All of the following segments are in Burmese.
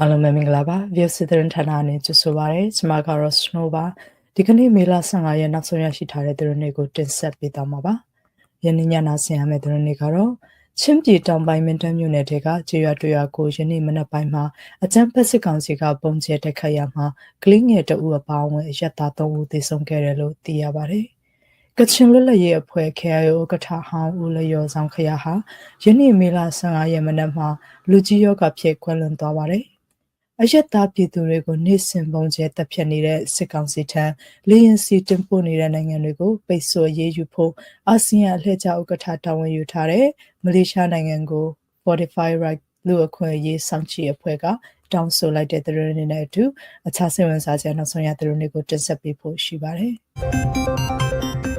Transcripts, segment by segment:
အားလုံးပဲမင်္ဂလာပါ View စစ်တရင်ဌာနနဲ့ကြိုဆိုပါရစေကျွန်မကတော့ Snow ပါဒီကနေ့မေလ15ရက်နောက်ဆုံးရရှိထားတဲ့သတင်းတွေကိုတင်ဆက်ပေးသွားမှာပါယနေ့ညနာဆင်ရမယ့်သတင်းတွေကတော့ချင်းပြည်တောင်ပိုင်းမင်းတပ်မြို့နယ်တွေကကျေးရွာတွေရွာကိုယနေ့မနက်ပိုင်းမှာအကြမ်းဖက်စစ်ကောင်စီကပုံကျဲတက်ခတ်ရမှာကလင်းငယ်တအူအပါအဝင်အရက်သား3ဦးသေဆုံးခဲ့တယ်လို့သိရပါတယ်ကချင်လွတ်လပ်ရေးအဖွဲ့ KIO ကထဟောင်းဦးလျော်ဆောင်ခရဟာယနေ့မေလ15ရက်မနက်မှာလူကြီးယောဂဖြစ်ခွဲလွန်သွားပါတယ်။ အယက်သားပြည်သူတွေကိုနေစင်ပုံကျဲတပ်ဖြတ်နေတဲ့စစ်ကောင်စီထံလေရင်စီတင်ပို့နေတဲ့နိုင်ငံတွေကိုပိတ်ဆို့ရေးယူဖို့အာဆီယံအလှည့်ကျဥက္ကဋ္ဌတာဝန်ယူထားတဲ့မလေးရှားနိုင်ငံကို Fortify Right လူအခွင့်အရေးစောင့်ကြည့်အဖွဲ့ကတောင်းဆိုလိုက်တဲ့သတင်းတွေနဲ့အတူအခြားစိတ်ဝင်စားစရာနောက်ဆုံးရသတင်းတွေကိုတင်ဆက်ပေးဖို့ရှိပါတယ်။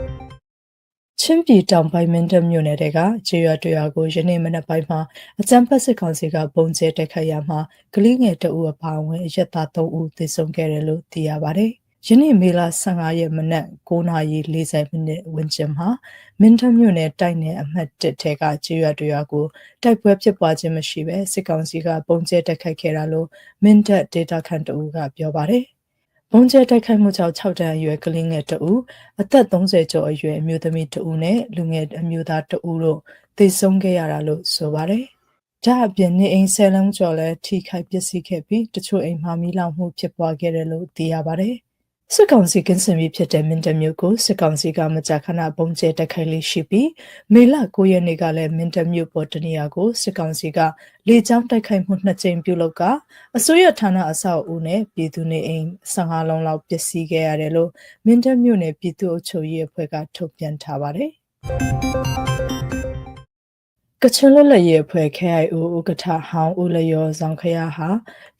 ချင်းပြည်တောင်ပိုင်းမင်းတပ်မြို့နယ်တဲကကျေးရွာတွေရွာကိုယနေ့မနက်ပိုင်းမှာအကြမ်းဖက်စစ်ကောင်စီကပုံကျဲတက်ခတ်ရမှာကလေးငယ်တအူအပါအဝင်အရက်သား3ဦးသေဆုံးခဲ့တယ်လို့သိရပါတယ်။ယနေ့မေလ15ရက်မနက်9:40မိနစ်ဝန်းကျင်မှာမင်းတပ်မြို့နယ်တိုက်နယ်အမှတ်1ထဲကကျေးရွာတွေရွာကိုတိုက်ပွဲဖြစ်ပွားခြင်းမရှိဘဲစစ်ကောင်စီကပုံကျဲတက်ခတ်ခဲ့တာလို့မင်းတပ်ဒေတာခန်တအူကပြောပါတယ်။ ဘုံကျဲတိုက်ခိုက်မှုကြောင့်6တန်းအရွယ်ကလေးငယ်တဦးအသက်30ကျော်အရွယ်အမျိုးသမီးတဦးနဲ့လူငယ်အမျိုးသားတဦးတို့သေဆုံးခဲ့ရတာလို့ဆိုပါတယ်။ဒါအပြင်နေအိမ်ဆယ်လုံးကျော်လည်းထိခိုက်ပျက်စီးခဲ့ပြီးတချို့အိမ်မှာမီးလောင်မှုဖြစ်ပွားခဲ့တယ်လို့သိရပါတယ်။ စစ်ကောင်စီကင်းစင်ပြီးဖြစ်တဲ့မင်းတမျိုးကိုစစ်ကောင်စီကမကြာခဏပုံကျဲတက်ခိုက်လေးရှိပြီးမေလ9ရက်နေ့ကလည်းမင်းတမျိုးပေါ်တနေရာကိုစစ်ကောင်စီကလေကြောင်းတိုက်ခိုက်မှုနှစ်ကြိမ်ပြုလုပ်ကအစိုးရဌာနအဆောက်အဦနဲ့ပြည်သူနေအိမ်15လုံးလောက်ပျက်စီးခဲ့ရတယ်လို့မင်းတမျိုးနယ်ပြည်သူ့အုပ်ချုပ်ရေးအဖွဲ့ကထုတ်ပြန်ထားပါတယ် ကချင်လွတ်လပ်ရေးအဖွဲ့ KIO ဥက္ကဋ္ဌဟောင်းဦးလျော်ဆောင်ခရဟာ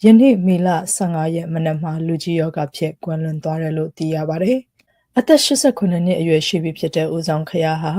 ယနေ့မေလ15ရက်မနက်မှာလူကြီးယောဂဖြစ်ကွယ်လွန်သွားတယ်လို့သိရပါတယ်။အသက်89နှစ်အရွယ်ရှိပြီဖြစ်တဲ့ဦးဆောင်ခရဟာ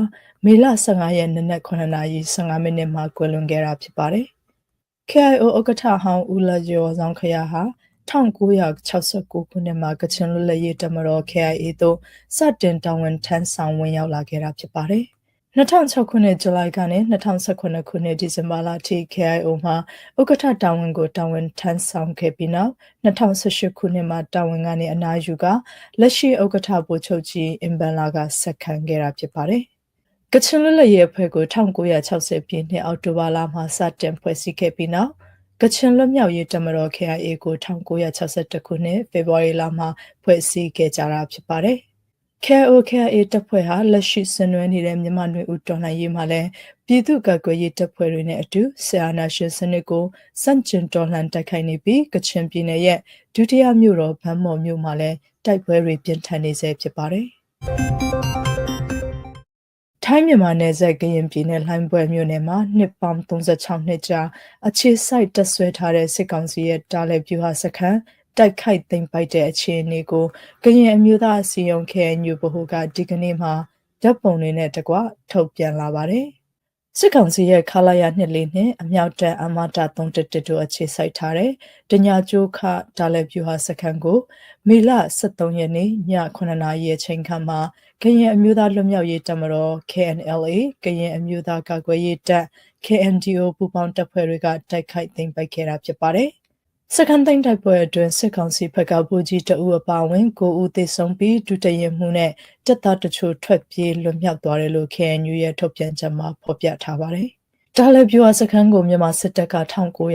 မေလ15ရက်နနက်9:15မိနစ်မှာကွယ်လွန်ခဲ့တာဖြစ်ပါတယ်။ KIO ဥက္ကဋ္ဌဟောင်းဦးလျော်ဆောင်ခရဟာ1969ခုနှစ်မှာကချင်လွတ်လပ်ရေးတမတော် KIA သို့စတင်တာဝန်ထမ်းဆောင်ဝင်ရောက်လာခဲ့တာဖြစ်ပါတယ်။ 2006ခုနှစ်ဇူလိုင်ကနေ2018ခုနှစ်ဒီဇင်ဘာလအထိ KIO မှာဥက္ကဋ္ဌတာဝန်ကိုတာဝန်ထမ်းဆောင်ခဲ့ပြီးနောက်2018ခုနှစ်မှာတာဝန်ကနေအနားယူကလက်ရှိဥက္ကဋ္ဌဗိုလ်ချုပ်ကြီးအင်ဘန်လာကဆက်ခံခဲ့တာဖြစ်ပါတယ်။ကချင်လွတ်လပ်ရေးအဖွဲ့ကို1960ပြည့်နှစ်အောက်တိုဘာလမှာစတင်ဖွဲ့စည်းခဲ့ပြီးနောက်ကချင်လွတ်မြောက်ရေးတမတော် KIA ကို1962ခုနှစ်ဖေဖော်ဝါရီလမှာဖွဲ့စည်းခဲ့ကြတာဖြစ်ပါတယ်။ KOKA တပ်ဖွဲ့ဟာလက်ရှိဆင်နွှဲနေတဲ့မြန်မာ့နွေဦးတော်လှန်ရေးမှာလည်းပြည်သူ့ကာကွယ်ရေးတပ်ဖွဲ့တွေနဲ့အတူဆီအာနာရှင်စနစ်ကိုစန့်ကျင်တော်လှန်တိုက်ခိုက်နေပြီးကချင်ပြည်နယ်ရဲ့ဒုတိယမြို့တော်ဗန်းမော်မြို့မှာလည်းတိုက်ပွဲတွေပြင်းထန်နေဆဲဖြစ်ပါတယ်။ထိုင်းမြန်မာနယ်စပ်ကရင်ပြည်နယ်လှိုင်းပွဲမြို့နယ်မှာနှစ်ပေါင်း36နှစ်ကြာအခြေစိုက်တပ်ဆွဲထားတဲ့စစ်ကောင်စီရဲ့တားလက်ပြူဟာစခန်း တိုက်ခိုက်သိမ်းပိုက်တဲ့အခြေအနေကိုကရင်အမျိုးသားအစည်းအရုံး KNU ဗဟိုကဒီကနေ့မှဓာတ်ပုံတွေနဲ့တကွထုတ်ပြန်လာပါတယ်။စစ်ကောင်စီရဲ့ခလာရနှစ်လေးနဲ့အမြောက်တပ်အမတာ311တို့အခြေစိုက်ထားတဲ့တညာကျိုးခဒါလက်ပြူဟာစခန်းကိုမေလ23ရက်နေ့ည9:00နာရီအချိန်ခန့်မှာကရင်အမျိုးသားလွတ်မြောက်ရေးတပ်မတော် KNLA ကရင်အမျိုးသားကာကွယ်ရေးတပ် KNDO ပူးပေါင်းတပ်ဖွဲ့တွေကတိုက်ခိုက်သိမ်းပိုက်ခဲ့တာဖြစ်ပါတယ်။ စကန်သိန်းတိုက်ပွဲအတွင်းစစ်ကောင်စီဘက်ကဗိုလ်ကြီးတအူအပါဝင်ကိုဦးသေဆုံးပြီးဒုတရင်မှုနဲ့တပ်သားတချို့ထွက်ပြေးလွတ်မြောက်သွားတယ်လို့ KNU ရဲ့ထုတ်ပြန်ချက်မှာဖော်ပြထားပါတယ်။ဒါလည်းပြောစကန်ကိုမြန်မာစစ်တပ်က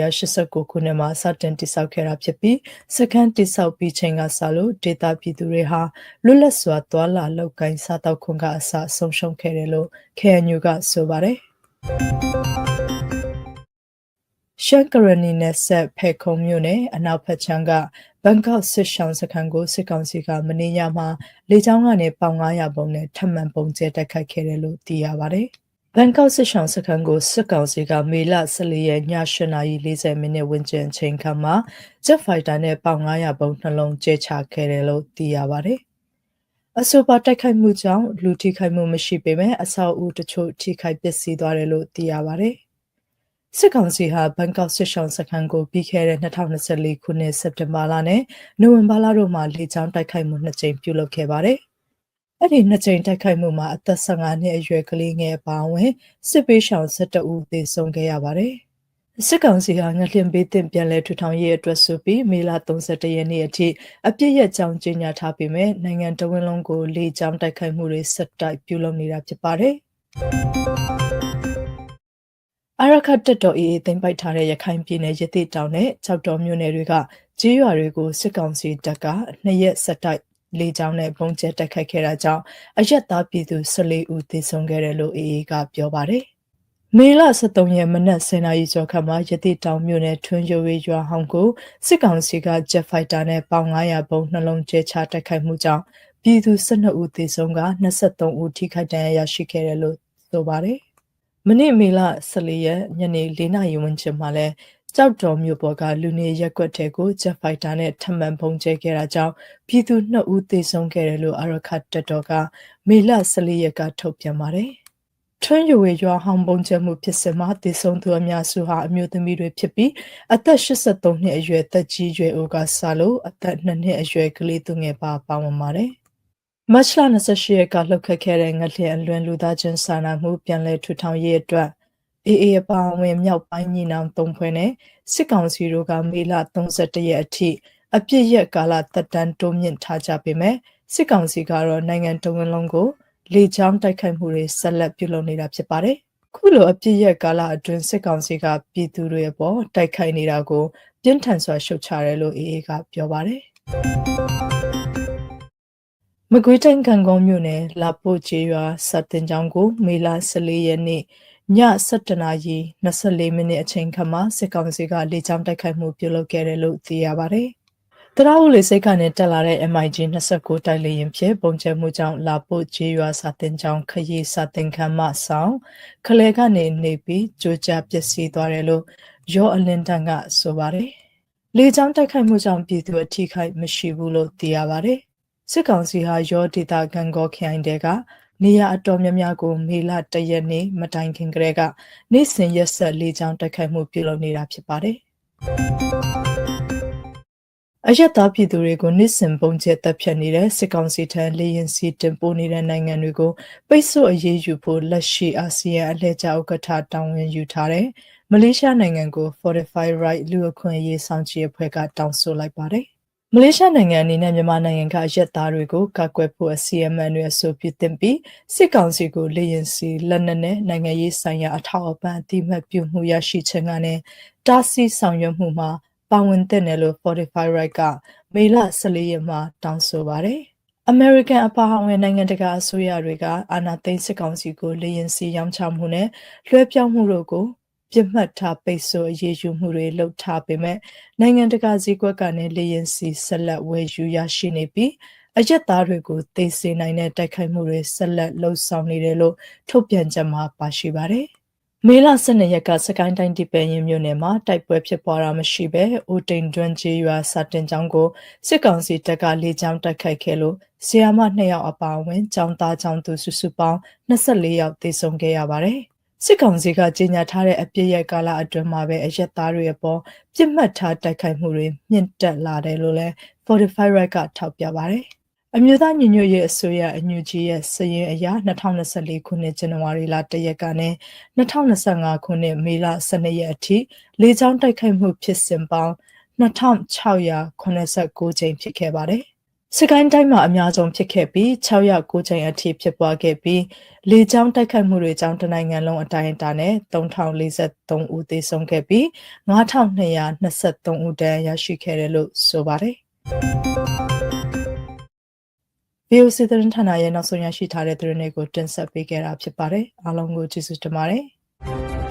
1989ခုနှစ်မှာစတင်တိစောက်ခဲ့တာဖြစ်ပြီးစကန်တိစောက်ပြီးချိန်ကစလို့ဒေတာပြည်သူတွေဟာလွတ်လပ်စွာသွာလာလောက်ကိုင်းစားတောက်ခွန်ကအစဆုံးရှုံးခဲ့တယ်လို့ KNU ကဆိုပါတယ်။ ရှန်ကရနီနယ်ဆက်ဖဲခုံမြို့နယ်အနောက်ဘက်ခြမ်းကဘန်ကောက်စစ်ရှောင်းစခန်းကိုစစ်ကောင်စီကမနေ့ညမှာလေကြောင်းကနေပေါင်900ပုံနဲ့ထပ်မံပုံကျဲတိုက်ခိုက်ခဲ့တယ်လို့သိရပါတယ်။ဘန်ကောက်စစ်ရှောင်းစခန်းကိုစစ်ကောင်စီကမေလ14ရက်ည8:40မိနစ်ဝန်းကျင်ချိန်ခန့်မှာဂျက်ဖိုက်တာနဲ့ပေါင်900ပုံနှလုံးကျဲချခဲ့တယ်လို့သိရပါတယ်။အဆိုပါတိုက်ခိုက်မှုကြောင့်လူထိခိုက်မှုမရှိပေမဲ့အဆောက်အဦတချို့ထိခိုက်ပျက်စီးသွားတယ်လို့သိရပါတယ်။ စစ်ကောင်စီဟာဘန်ကောက်စစ်ရှောင်းစခန်းကိုပြီးခဲ့တဲ့2024ခုနှစ်စက်တင်ဘာလနဲ့နိုဝင်ဘာလတို့မှာလေကြောင်းတိုက်ခိုက်မှုနှစ်ကြိမ်ပြုလုပ်ခဲ့ပါတယ်။အဲ့ဒီနှစ်ကြိမ်တိုက်ခိုက်မှုမှာအသက်15နှစ်အရွယ်ကလေးငယ်ပါဝင်စစ်ပေးရှောင်12ဦးသေဆုံးခဲ့ရပါတယ်စစ်ကောင်စီကငလျင်ပေးတင်ပြန်လဲထူထောင်ရေးအတွက်ဆိုပြီးမေလ31ရက်နေ့အထိအပြစ်ရက်ကြောင်းကြေညာထားပေမဲ့နိုင်ငံတော်ဝန်လုံးကိုလေကြောင်းတိုက်ခိုက်မှုတွေဆက်တိုက်ပြုလုပ်နေတာဖြစ်ပါတယ်။အ ရခတ်တက်တော်အေးသိမ့်ပိုက်ထားတဲ့ရခိုင်ပြည်နယ်ရတိတောင်နဲ့ကြောက်တော်မြို့နယ်တွေကကြေးရွာတွေကိုစစ်ကောင်စီတပ်ကနှစ်ရက်ဆက်တိုက်လေကြောင်းနဲ့ပုံကျဲတိုက်ခိုက်ခဲ့တာကြောင့်အရက်သားပြည်သူ14ဦးသေဆုံးခဲ့တယ်လို့အေအေကပြောပါတယ်။မေလ23ရက်မနက်10:00နာရီကျော်ခန့်မှာရတိတောင်မြို့နယ်ထွန်းရွေရွာဟောင်းကိုစစ်ကောင်စီက Jet Fighter နဲ့ပေါင်900ဘုံနှလုံးကျဲချတိုက်ခိုက်မှုကြောင့်ပြည်သူ12ဦးသေဆုံးက23ဦးထိခိုက်ဒဏ်ရာရရှိခဲ့တယ်လို့ဆိုပါတယ်။ မနေ့မေလ14ရက်ညနေ4နာရီဝန်းကျင်မှာလဲကြောက်တော်မြို့ပေါ်ကလူနေရက်ကွက်ထဲကို Jet Fighter နဲ့ထပ်မံပုံကျဲခဲ့တာကြောင့်ပြည်သူ2ဦးသေဆုံးခဲ့တယ်လို့အရခတ်တပ်တော်ကမေလ14ရက်ကထုတ်ပြန်ပါတယ်။ထွန်းရွေရွာဟောင်းပုံကျဲမှုဖြစ်စဉ်မှာသေဆုံးသူအများစုဟာအမျိုးသမီးတွေဖြစ်ပြီးအသက်83နှစ်အရွယ်သက်ကြီးရွယ်အိုကစလို့အသက်2နှစ်အရွယ်ကလေးသူငယ်ပါပါဝင်ပါတယ်။ မတ်လ28ရက်ကလှုပ်ခတ်ခဲ့တဲ့ငလျင်အလွန်လူသားချင်းစာနာမှုပြန်လည်ထူထောင်ရေးအတွက်အေအေအပါအဝင်မြောက်ပိုင်းညီနောင်သုံးဖွဲ့နဲ့စစ်ကောင်စီတို့ကမေလ31ရက်အထိအပြစ်ရက်ကာလသက်တမ်းတိုးမြင့်ထားကြပေမဲ့စစ်ကောင်စီကတော့နိုင်ငံတော်ဝန်လုံးကိုလေကြောင်းတိုက်ခိုက်မှုတွေဆက်လက်ပြုလုပ်နေတာဖြစ်ပါတယ်။ခုလိုအပြစ်ရက်ကာလအတွင်းစစ်ကောင်စီကပြည်သူတွေအပေါ်တိုက်ခိုက်နေတာကိုပြင်းထန်စွာရှုတ်ချတယ်လို့အေအေကပြောပါတယ်။ မကွေးတိုင်းကံကောမြို့နယ်လာပို့ချေရွာစတင်ကျောင်းကို မေလ14ရက်နေ့ည7:24မိနစ်အချိန်ခန့်မှာစစ်ကောင်စီကလေကြောင်းတိုက်ခိုက်မှုပြုလုပ်ခဲ့တယ်လို့သိရပါတယ်။တရဝလေစိတ်ကနေတက်လာတဲ့ MiG 29တိုက်လေရင်ဖြင့်ပုံကျဲမှုကြောင့်လာပို့ကျေးရွာစာတင်ကြောင်ခရီးစာတင်ခမ်းမှဆောင်ခလဲကနေနေပြီးကြိုးကြပျက်စီးသွားတယ်လို့ရောအလင်တန်ကဆိုပါတယ်။လေကြောင်းတိုက်ခိုက်မှုကြောင့်ပြည်သူအထိခိုက်မရှိဘူးလို့သိရပါတယ်။ စစ်ကောင်စီဟာရောဒေတာဂန်ဂေါခိုင်တဲကနေရအတော်များများကိုမေလတရက်နေ့မတိုင်ခင်ကတည်းကနေ့စဉ်ရက်ဆက်လေးချောင်းတိုက်ခိုက်မှုပြုလုပ်နေတာဖြစ်ပါတယ်။အယက်သားပြည်သူတွေကိုနေ့စဉ်ပုံကျဲတပ်ဖြတ်နေတဲ့စစ်ကောင်စီထံလေရင်စီတင်ပို့နေတဲ့နိုင်ငံတွေကိုပိတ်ဆို့အရေးယူဖို့လက်ရှိအာဆီယံအလှည့်ကျဥက္ကဋ္ဌတာဝန်ယူထားတဲ့မလေးရှားနိုင်ငံကို Fortify Right လူအခွင့်အရေးဆောင်ချီအဖွဲ့ကတောင်းဆိုလိုက်ပါတယ် မလေးရှားနိုင်ငံအနေနဲ့မြန်မာနိုင်ငံကရက်သားတွေကိုကာကွယ်ဖို့အစီအမံတွေအဆိုပြုတင်ပြီးစစ်ကောင်စီကိုလေရင်စီလက်နက်နဲ့နိုင်ငံရေးဆိုင်ရာအထောက်အပံ့အတိမတ်ပြုမှုရရှိခြင်းကနဲ့တားဆီးဆောင်ရွက်မှုမှာပါဝင်တဲ့နယ်လို့ Fortify Right ကမေလ14ရက်မှာတောင်းဆိုပါတယ်။ American အပါအဝင်နိုင်ငံတကာအစိုးရတွေကအာဏာသိမ်းစစ်ကောင်စီကိုလေရင်စီရောင်းချမှုနဲ့လွှဲပြောင်းမှုတို့ကို ပြစ်မှတ်ထားပိတ်ဆို့အရေးယူမှုတွေလုပ်ထားပေမဲ့နိုင်ငံတကာစည်းကွက်ကနေလေရင်စီဆက်လက်ဝယ်ယူရရှိနေပြီးအရက်သားတွေကိုသိစေနိုင်တဲ့တိုက်ခိုက်မှုတွေဆက်လက်လှုပ်ဆောင်နေတယ်လို့ထုတ်ပြန်ချက်မှာပါရှိပါတယ်။မေလ12ရက်ကစကိုင်းတိုင်းဒီပယ်ရင်မြို့နယ်မှာတိုက်ပွဲဖြစ်ပွားတာမရှိဘဲအိုတိန်တွန်းကြီးရွာစတင်ကျောင်းကိုစစ်ကောင်စီတပ်ကလေကြောင်းတိုက်ခိုက်ခဲ့လို့ဆီယာမ2ယောက်အပါအဝင်ကျောင်းသားကျောင်းသူစုစုပေါင်း24ယောက်သေဆုံးခဲ့ရပါတယ်။ စစ်ကောင်စီကကြေညာထားတဲ့အပြစ်ရဲ့ကာလအတွင်းမှာပဲအရက်သားတွေအပေါ်ပြစ်မှတ်ထားတိုက်ခိုက်မှုတွေမြင့်တက်လာတယ်လို့လည်း Fortify Right ကထောက်ပြပါတယ်။အမျိုးသားညီညွတ်ရေးအစိုးရအညူကြီးရဲ့စည်ရင်အရာ2024ခုနှစ်ဇန်နဝါရီလ1ရက်ကနေ2025ခုနှစ်မေလ12ရက်အထိလေကြောင်းတိုက်ခိုက်မှုဖြစ်စဉ်ပေါင်း2689ကြိမ်ဖြစ်ခဲ့ပါတယ် စကိုင်းတိုင်းမှာအများဆုံးဖြစ်ခဲ့ပြီး609ကျိန်အထိဖြစ်ပွားခဲ့ပြီးလေကြောင်းတိုက်ခိုက်မှုတွေကြောင့်တနိုင်ငံလုံးအတိုင်းအတာနဲ့3043ဦးသေဆုံးခဲ့ပြီး9223ဦးဒဏ်ရာရရှိခဲ့တယ်လို့ဆိုပါတယ်။ VOC သတင်းဌာနရဲ့နောက်ဆုံးရရှိထားတဲ့သတင်းတွေကိုတင်ဆက်ပေးခဲ့တာဖြစ်ပါတယ်။အားလုံးကိုကျေးဇူးတင်ပါတယ်။